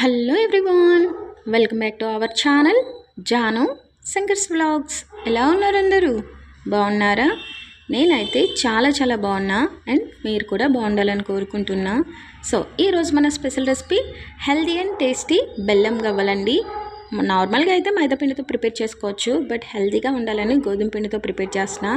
Hello everyone welcome back to our channel Janu Shankar's vlogs ఎలా ఉన్నారు అందరూ? బాగున్నారా? నేనైతే చాలా చాలా బాగున్నా అండ్ మీరు కూడా బాగుండాలని కోరుకుంటున్నా. సో ఈరోజు మన special recipe healthy and tasty బెల్లం గవ్వలండి. నార్మల్గా అయితే మైదా పిండితో ప్రిపేర్ చేసుకోవచ్చు బట్ హెల్తీగా ఉండాలని గోధుమ పిండితో ప్రిపేర్ చేస్తున్నా.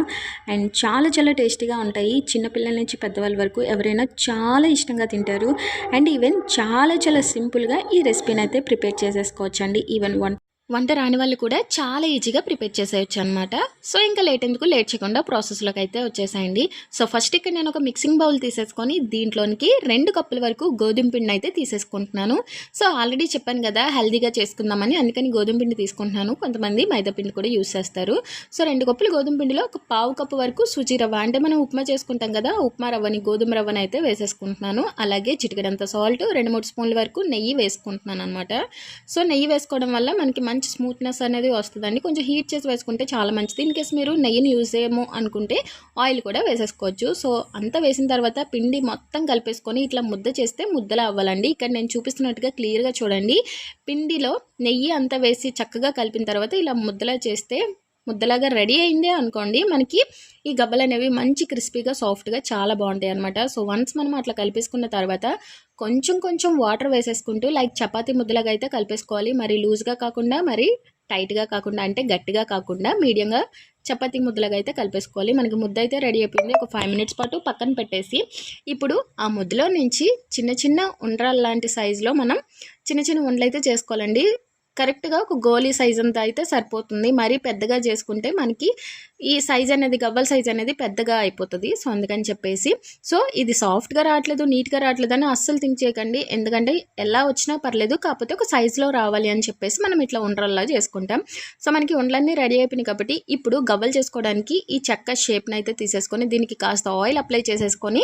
అండ్ చాలా చాలా టేస్టీగా ఉంటాయి. చిన్నపిల్లల నుంచి పెద్దవాళ్ళ వరకు ఎవరైనా చాలా ఇష్టంగా తింటారు. అండ్ ఈవెన్ చాలా చాలా సింపుల్గా ఈ రెసిపీని అయితే ప్రిపేర్ చేసేసుకోవచ్చు అండి ఈవెన్ వన్ వంట రాని వాళ్ళు కూడా చాలా ఈజీగా ప్రిపేర్ చేసేయచ్చు అనమాట సో ఇంకా లేట్ ఎందుకు లేట్ చేయకుండా ప్రాసెస్లోకి అయితే వచ్చేసాయండి. సో ఫస్ట్ ఇక్కడ నేను ఒక మిక్సింగ్ బౌల్ తీసేసుకొని దీంట్లోనికి రెండు కప్పుల వరకు గోధుమ పిండి అయితే తీసేసుకుంటున్నాను. సో ఆల్రెడీ చెప్పాను కదా హెల్దీగా చేసుకుందామని అందుకని గోధుమ పిండి తీసుకుంటున్నాను. కొంతమంది మైదా పిండి కూడా యూస్ చేస్తారు. సో రెండు కప్పులు గోధుమ పిండిలో ఒక పావు కప్పు వరకు సుజీ రవ్వ. అంటే మనం ఉప్మా చేసుకుంటాం కదా ఉప్మా రవ్వని గోధుమ రవ్వని అయితే వేసేసుకుంటున్నాను. అలాగే చిటికడంత సాల్ట్ రెండు మూడు స్పూన్ల వరకు నెయ్యి వేసుకుంటున్నాను అనమాట సో నెయ్యి వేసుకోవడం వల్ల మనకి మంచి మంచి స్మూత్నెస్ అనేది వస్తుందండి. కొంచెం హీట్ చేసి వేసుకుంటే చాలా మంచిది. ఇన్ కేస్ మీరు నెయ్యిని యూజ్ చేయము అనుకుంటే ఆయిల్ కూడా వేసేసుకోవచ్చు. సో అంతా వేసిన తర్వాత పిండి మొత్తం కలిపేసుకొని ఇట్లా ముద్ద చేస్తే ముద్దలా అవ్వాలండి. ఇక్కడ నేను చూపిస్తున్నట్టుగా క్లియర్గా చూడండి. పిండిలో నెయ్యి అంతా వేసి చక్కగా కలిపిన తర్వాత ఇలా ముద్దలా చేస్తే ముద్దలాగా రెడీ అయిందే అనుకోండి మనకి ఈ గబ్బలు అనేవి మంచి క్రిస్పీగా సాఫ్ట్గా చాలా బాగుంటాయి అనమాట సో వన్స్ మనం అట్లా కలిపేసుకున్న తర్వాత కొంచెం కొంచెం వాటర్ వేసేసుకుంటూ లైక్ చపాతీ ముద్దలాగా అయితే కలిపేసుకోవాలి. మరి లూజ్గా కాకుండా మరి టైట్గా కాకుండా అంటే గట్టిగా కాకుండా మీడియంగా చపాతీ ముద్దలాగా అయితే కలిపేసుకోవాలి. మనకి ముద్ద అయితే రెడీ అయిపోయింది. ఒక ఫైవ్ మినిట్స్ పాటు పక్కన పెట్టేసి ఇప్పుడు ఆ ముద్దలో నుంచి చిన్న చిన్న ఉండ్రాల లాంటి సైజులో మనం చిన్న చిన్న ఉండలు అయితే చేసుకోవాలండి. కరెక్ట్గా ఒక గోలీ సైజ్ అంతా అయితే సరిపోతుంది. మరీ పెద్దగా చేసుకుంటే మనకి ఈ సైజ్ అనేది గవ్వల సైజ్ అనేది పెద్దగా అయిపోతుంది. సో అందుకని చెప్పేసి. సో ఇది సాఫ్ట్గా రావట్లేదు నీట్గా రావట్లేదు అని అస్సలు థింక్ చేయకండి. ఎందుకంటే ఎలా వచ్చినా పర్లేదు కాకపోతే ఒక సైజులో రావాలి అని చెప్పేసి మనం ఇట్లా ఉండరల్లా చేసుకుంటాం. సో మనకి ఉండలన్నీ రెడీ అయిపోయినాయి కాబట్టి ఇప్పుడు గవ్వలు చేసుకోవడానికి ఈ చెక్క షేప్ని అయితే తీసేసుకొని దీనికి కాస్త ఆయిల్ అప్లై చేసేసుకొని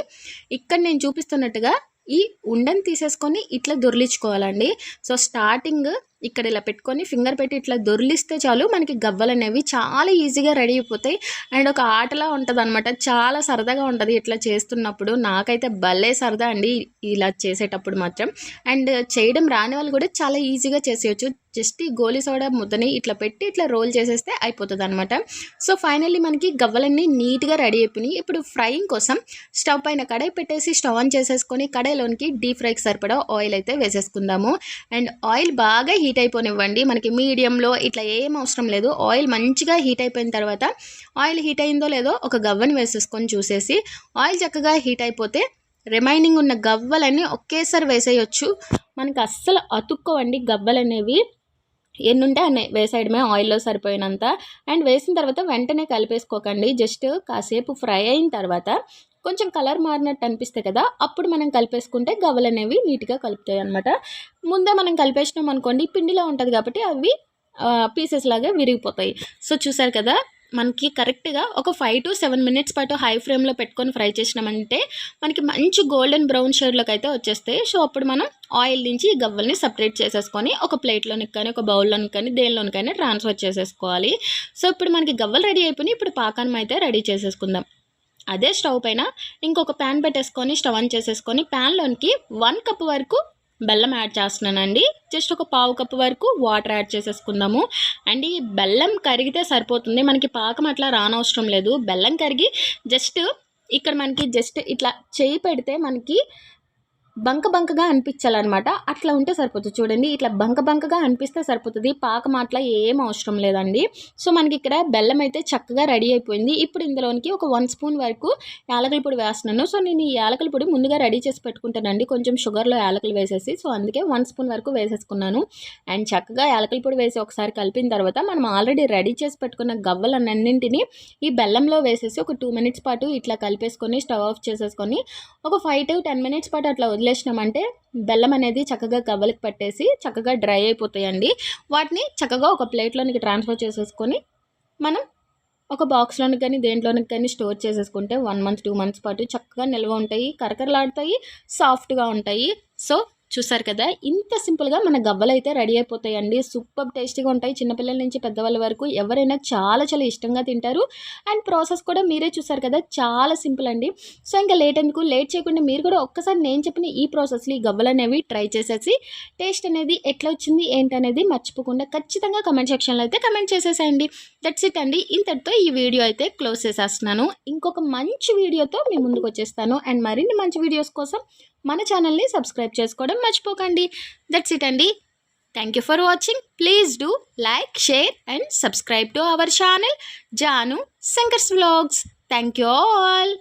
ఇక్కడ నేను చూపిస్తున్నట్టుగా ఈ ఉండని తీసేసుకొని ఇట్లా దొరిలించుకోవాలండి. సో స్టార్టింగ్ ఇక్కడ ఇలా పెట్టుకొని ఫింగర్ పెట్టి ఇట్లా దొరిలిస్తే చాలు మనకి గవ్వలు అనేవి చాలా ఈజీగా రెడీ అయిపోతాయి. అండ్ ఒక ఆటలా ఉంటుంది అనమాట చాలా సరదాగా ఉంటుంది ఇట్లా చేస్తున్నప్పుడు. నాకైతే భలే సరదా అండి ఇలా చేసేటప్పుడు మాత్రం. అండ్ చేయడం రాని వాళ్ళు కూడా చాలా ఈజీగా చేసేయచ్చు. జస్ట్ ఈ గోలీ సోడా ముద్దని ఇట్లా పెట్టి ఇట్లా రోల్ చేసేస్తే అయిపోతుంది అనమాట సో ఫైనల్లీ మనకి గవ్వలన్నీ నీట్గా రెడీ అయిపోయినాయి. ఇప్పుడు ఫ్రైయింగ్ కోసం స్టవ్ పైన కడాయి పెట్టేసి స్టవ్ ఆన్ చేసేసుకొని కడాయిలోనికి డీప్ ఫ్రైకి సరిపడా ఆయిల్ అయితే వేసేసుకుందాము. అండ్ ఆయిల్ బాగా హీట్ అయిపోనివ్వండి. మనకి మీడియంలో ఇట్లా ఏం అవసరం లేదు. ఆయిల్ మంచిగా హీట్ అయిపోయిన తర్వాత ఆయిల్ హీట్ అయిందో లేదో ఒక గవ్వని వేసేసుకొని చూసేసి ఆయిల్ చక్కగా హీట్ అయిపోతే రిమైనింగ్ ఉన్న గవ్వలన్నీ ఒకేసారి వేసేయచ్చు. మనకి అస్సలు అతుక్కోవండి గవ్వలు అనేవి ఎన్నుంటే అన్నీ వేసేయడమే ఆయిల్లో సరిపోయినంత. అండ్ వేసిన తర్వాత వెంటనే కలిపేసుకోకండి. జస్ట్ కాసేపు ఫ్రై అయిన తర్వాత కొంచెం కలర్ మారినట్టు అనిపిస్తే కదా అప్పుడు మనం కలిపేసుకుంటే గవ్వలు అనేవి నీట్గా కలుపుతాయి అనమాట ముందే మనం కలిపేసినాం అనుకోండి పిండిలో ఉంటుంది కాబట్టి అవి పీసెస్ లాగా విరిగిపోతాయి. సో చూసారు కదా మనకి కరెక్ట్గా ఒక ఫైవ్ టు సెవెన్ మినిట్స్ పాటు హై ఫ్లేమ్లో పెట్టుకొని ఫ్రై చేసినామంటే మనకి మంచి గోల్డెన్ బ్రౌన్ షేడ్లోకి అయితే వచ్చేస్తాయి. సో అప్పుడు మనం ఆయిల్ నుంచి ఈ గవ్వల్ని సపరేట్ చేసేసుకొని ఒక ప్లేట్లోనికి కానీ ఒక బౌల్లోనికి కానీ దేనిలోనికైనా ట్రాన్స్ఫర్ చేసేసుకోవాలి. సో ఇప్పుడు మనకి గవ్వలు రెడీ అయిపోయి ఇప్పుడు పాకానం అయితే రెడీ చేసేసుకుందాం. అదే స్టవ్ పైన ఇంకొక ప్యాన్ పెట్టేసుకొని స్టవ్ ఆన్ చేసేసుకొని ప్యాన్లోనికి వన్ కప్ వరకు బెల్లం యాడ్ చేస్తున్నానండి. జస్ట్ ఒక పావు కప్పు వరకు వాటర్ యాడ్ చేసేసుకుందాము. అండ్ ఈ బెల్లం కరిగితే సరిపోతుంది. మనకి పాకం అట్లా రానవసరం లేదు. బెల్లం కరిగి జస్ట్ ఇక్కడ మనకి జస్ట్ ఇట్లా చేయి పెడితే మనకి బంక బంకగా అనిపించాలన్నమాట. అట్లా ఉంటే సరిపోతుంది. చూడండి ఇట్లా బంక బంకగా అనిపిస్తే సరిపోతుంది. పాకం అట్లా ఏం అవసరం లేదండి. సో మనకి ఇక్కడ బెల్లం అయితే చక్కగా రెడీ అయిపోయింది. ఇప్పుడు ఇందులోనికి ఒక వన్ స్పూన్ వరకు యాలకల పొడి వేస్తున్నాను. సో నేను ఈ యాలకల పొడి ముందుగా రెడీ చేసి పెట్టుకుంటానండి. కొంచెం షుగర్లో యాలకలు వేసేసి సో అందుకే వన్ స్పూన్ వరకు వేసేసుకున్నాను. అండ్ చక్కగా యాలకల పొడి వేసి ఒకసారి కలిపిన తర్వాత మనం ఆల్రెడీ రెడీ చేసి పెట్టుకున్న గవ్వలన్నింటినీ ఈ బెల్లంలో వేసేసి ఒక టూ మినిట్స్ పాటు ఇట్లా కలిపేసుకొని స్టవ్ ఆఫ్ చేసేసుకొని ఒక ఫైవ్ టు టెన్ మినిట్స్ పాటు అట్లా వదిలేసినామంటే బెల్లం అనేది చక్కగా గవ్వలకి పట్టేసి చక్కగా డ్రై అయిపోతాయండి. వాటిని చక్కగా ఒక ప్లేట్లోనికి ట్రాన్స్ఫర్ చేసేసుకొని మనం ఒక బాక్స్లోనికి కానీ దేంట్లోనికి కానీ స్టోర్ చేసేసుకుంటే వన్ మంత్ టూ మంత్స్ పాటు చక్కగా నిల్వ ఉంటాయి కరకరలాడతాయి సాఫ్ట్గా ఉంటాయి. సో చూసారు కదా? ఇంత సింపుల్గా మన గవ్వలు అయితే రెడీ అయిపోతాయండి. సూపర్ టేస్టీగా ఉంటాయి. చిన్నపిల్లల నుంచి పెద్దవాళ్ళ వరకు ఎవరైనా చాలా చాలా ఇష్టంగా తింటారు. అండ్ ప్రాసెస్ కూడా మీరే చూసారు కదా? చాలా సింపుల్ అండి. సో ఇంకా లేట్ ఎందుకు? లేట్ చేయకుండా మీరు కూడా ఒక్కసారి నేను చెప్పిన ఈ ప్రాసెస్లో ఈ గవ్వలు అనేవి ట్రై చేసేసి టేస్ట్ అనేది ఎట్లా వచ్చింది ఏంటనేది మర్చిపోకుండా ఖచ్చితంగా కమెంట్ సెక్షన్లో అయితే కమెంట్ చేసేసేయండి. దట్స్ ఇట్ అండి. ఇంతటితో ఈ వీడియో అయితే క్లోజ్ చేసేస్తున్నాను. ఇంకొక మంచి వీడియోతో మీ ముందుకు వచ్చేస్తాను. అండ్ మరిన్ని మంచి వీడియోస్ కోసం మన ఛానల్ని సబ్స్క్రైబ్ చేసుకోవడం మర్చిపోకండి. దట్స్ ఇట్ అండి. Thank you for watching please do like share and subscribe to our channel Janu Shankar's vlogs thank you all